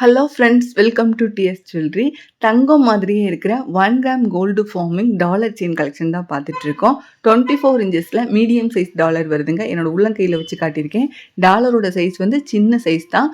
Hello friends welcome to TS jewellery தங்கம் மாதிரியே இருக்கிற one gram gold forming dollar chain collection தான் பார்த்துட்டு இருக்கோம் டுவெண்ட்டி ஃபோர் இன்ச்சஸில் மீடியம் சைஸ் டாலர் வருதுங்க. என்னோட உள்ளங்கையில் வச்சு காட்டியிருக்கேன். டாலரோட சைஸ் வந்து சின்ன சைஸ் தான்.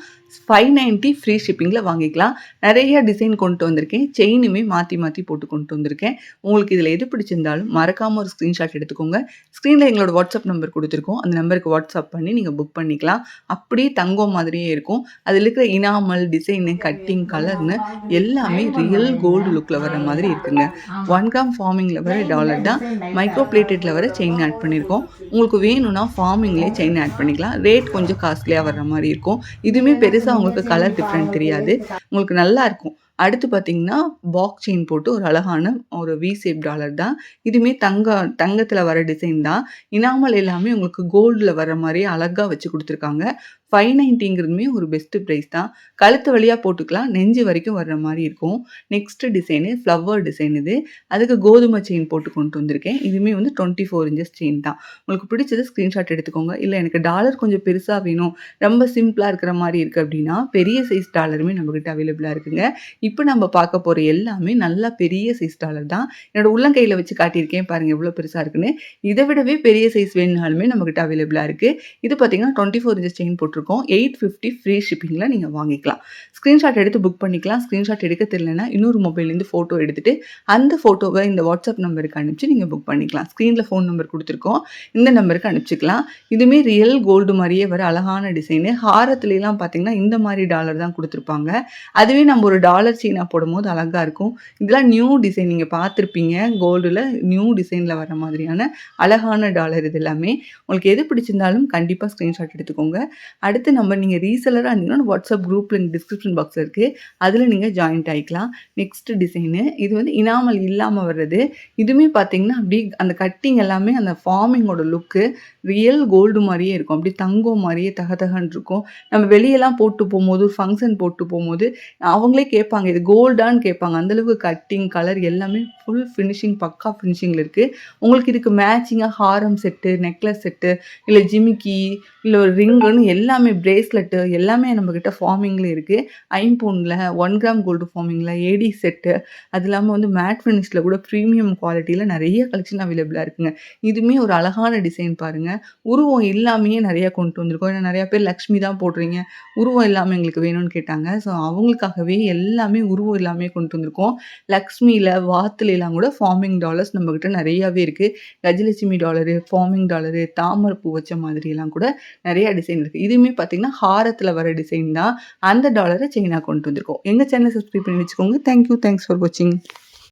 ஃபைவ் நைன்ட்டி ஃப்ரீ ஷிப்பிங்கில் வாங்கிக்கலாம். நிறைய டிசைன் கொண்டு வந்திருக்கேன். செயினுமே மாற்றி மாற்றி போட்டு கொண்டு வந்திருக்கேன். உங்களுக்கு இதில் எது பிடிச்சிருந்தாலும் மறக்காமல் ஒரு ஸ்க்ரீன்ஷாட் எடுத்துக்கோங்க. ஸ்க்ரீனில் எங்களோட வாட்ஸ்அப் நம்பர் கொடுத்துருக்கோம். அந்த நம்பருக்கு வாட்ஸ்அப் பண்ணி நீங்கள் புக் பண்ணிக்கலாம். அப்படியே தங்கம் மாதிரியே இருக்கும். அதில் இருக்கிற இனாமல் டிசைனு கட்டிங் கலர்னு எல்லாமே ரியல் கோல்டு லுக்கில் வர மாதிரி இருக்குங்க. ஒன் கிராம் ஃபார்மிங்கில் வர டாலர் தான். மைக்ரோ பிளேட்டடில் வர செயின் ஆட் பண்ணியிருக்கோம் உங்களுக்கு வேணும்னா ஃபார்மிங்லேயே செயின் ஆட் பண்ணிக்கலாம். ரேட் கொஞ்சம் காஸ்ட்லியாக வர்ற மாதிரி இருக்கும். இதுவுமே பெருசாக உங்களுக்கு கலர் டிஃப்ரெண்ட் தெரியாது. உங்களுக்கு நல்லா இருக்கும். அடுத்து பார்த்தீங்கன்னா பாக்ஸ் செயின் போட்டு ஒரு அழகான ஒரு வி ஷேப் டாலர் தான். இதுவுமே தங்க தங்கத்தில் வர டிசைன் தான். இனாமல் எல்லாமே உங்களுக்கு கோல்டில் வர மாதிரி அழகாக வச்சு கொடுத்துருக்காங்க. ஃபைவ் நைன்ட்டிங்கிறதுமே ஒரு பெஸ்ட்டு ப்ரைஸ் தான். கழுத்து வழியாக போட்டுக்கலாம். நெஞ்சு வரைக்கும் வர்ற மாதிரி இருக்கும். நெக்ஸ்ட்டு டிசைனு ஃப்ளவர் டிசைன் இது. அதுக்கு கோதுமை செயின் போட்டு கொண்டு வந்திருக்கேன். இதுவுமே வந்து டுவெண்ட்டி ஃபோர் இன்ச்சஸ் செயின் தான். உங்களுக்கு பிடிச்சது ஸ்க்ரீன்ஷாட் எடுத்துக்கோங்க. இல்லை எனக்கு டாலர் கொஞ்சம் பெருசாக வேணும் ரொம்ப சிம்பிளாக இருக்கிற மாதிரி இருக்குது அப்படின்னா பெரிய சைஸ் டாலருமே நம்மக்கிட்ட அவைலபிளாக இருக்குங்க. இப்போ நம்ம பார்க்க போகிற எல்லாமே நல்லா பெரிய சைஸ் டாலர் தான். என்னோட உள்ளங்கையில் வச்சு காட்டியிருக்கேன். பாருங்கள் எவ்வளோ பெருசாக இருக்குன்னு. இதை விடவே பெரிய சைஸ் வேணுனாலுமே நம்மக்கிட்ட அவைலபிளாக இருக்குது இது பார்த்தீங்கன்னா டுவெண்ட்டி ஃபோர் இன்ச்சஸ் செயின் போட்டிருக்கோம். எயிட் ஃபிஃப்டி ஃப்ரீ ஷிப்பிங்கில் நீங்கள் வாங்கிக்கலாம். ஸ்க்ரீன்ஷாட் எடுத்து புக் பண்ணிக்கலாம். ஸ்க்ரீன்ஷாட் எடுக்க தெரியலனா இன்னொரு மொபைல்லேருந்து ஃபோட்டோ எடுத்துகிட்டு அந்த ஃபோட்டோவை இந்த வாட்ஸ்அப் நம்பருக்கு அனுப்பிச்சு நீங்கள் புக் பண்ணிக்கலாம். ஸ்க்ரீனில் ஃபோன் நம்பர் கொடுத்துருக்கோம். இந்த நம்பருக்கு அனுப்பிச்சிக்கலாம். இதுவுமே ரியல் கோல்டு மாதிரியே வர அழகான டிசைனு ஹாரத்துலலாம் பார்த்தீங்கன்னா இந்த மாதிரி டாலர் தான் கொடுத்துருப்பாங்க. அதுவே நம்ம ஒரு டாலர் சீனா போடும்போது அழகாக இருக்கும். இதெல்லாம் நியூ டிசைன் நீங்கள் பார்த்துருப்பீங்க கோல்டில் நியூ டிசைனில் வர மாதிரியான அழகான டாலர் இது எல்லாமே. உங்களுக்கு எது பிடிச்சிருந்தாலும் கண்டிப்பாக ஸ்க்ரீன்ஷாட் எடுத்துக்கோங்க. அடுத்து நம்ம நீங்கள் ரீசெலராக இருந்தீங்கன்னா வாட்ஸ்அப் குரூப் லிங்க் டிஸ்கிரிப்ஷன் பாக்ஸில் இருக்குது அதில் நீங்கள் ஜாயின்ட் ஆகிக்கலாம் நெக்ஸ்ட் டிசைனு இது வந்து இனாமல் இல்லாமல் வர்றது. இதுவுமே பார்த்தீங்கன்னா அப்படி அந்த கட்டிங் எல்லாமே அந்த ஃபார்மிங்கோட லுக்கு ரியல் கோல்டு மாதிரியே இருக்கும். அப்படி தங்கம் மாதிரியே தகதகன்னு இருக்கும். நம்ம வெளியெல்லாம் போட்டு போகும்போது ஃபங்க்ஷன் போட்டு போகும்போது அவங்களே கேட்பாங்க இது கோல்டான்னு கேட்பாங்க. அந்தளவுக்கு கட்டிங் கலர் எல்லாமே ஃபுல் ஃபினிஷிங் பக்கா ஃபினிஷிங்கில் இருக்குது உங்களுக்கு இதுக்கு மேட்சிங்காக ஹாரம் செட்டு நெக்லஸ் செட்டு இல்லை ஜிமிக்கி இல்லை ஒரு ரிங்குன்னு எல்லாமே பிரேஸ்லெட்டு எல்லாமே நம்மக்கிட்ட ஃபார்மிங்கில் இருக்குது ஐம்பூனில் ஒன் கிராம் கோல்டு ஃபார்மிங்கில் ஏடி செட்டு அது இல்லாமல் வந்து மேட் ஃபினிஷில் கூட ப்ரீமியம் குவாலிட்டியில் நிறைய கலெக்ஷன் அவைலபிளாக இருக்குங்க. இதுவுமே ஒரு அழகான டிசைன் பாருங்கள் உருவம் இல்லாமையே நிறையா கொண்டு வந்திருக்கோம். ஏன்னா நிறையா பேர் லக்ஷ்மி தான் போடுறீங்க. உருவம் இல்லாமல் எங்களுக்கு வேணும்னு கேட்டாங்க. ஸோ அவங்களுக்காகவே எல்லாமே உருவம் இல்லாமல் கொண்டு வந்திருக்கோம். லக்ஷ்மியில் வாத்துலாம் கூட ஃபார்மிங் டாலர்ஸ் நம்மக்கிட்ட நிறையாவே இருக்குது கஜலட்சுமி டாலரு ஃபார்மிங் டாலரு தாமரை பூ வச்ச மாதிரியெல்லாம் கூட நிறைய டிசைன் இருக்குது இதுவுமே பார்த்தீங்கன்னா ஹாரத்தில் வர டிசைன் தான். அந்த டாலரை செயினாக கொண்டு வந்திருக்கோம். எங்கள் சேனலை சப்ஸ்கிரைப் பண்ணி வச்சுக்கோங்க. தேங்க்யூ தேங்க்ஸ் ஃபார் வாட்சிங்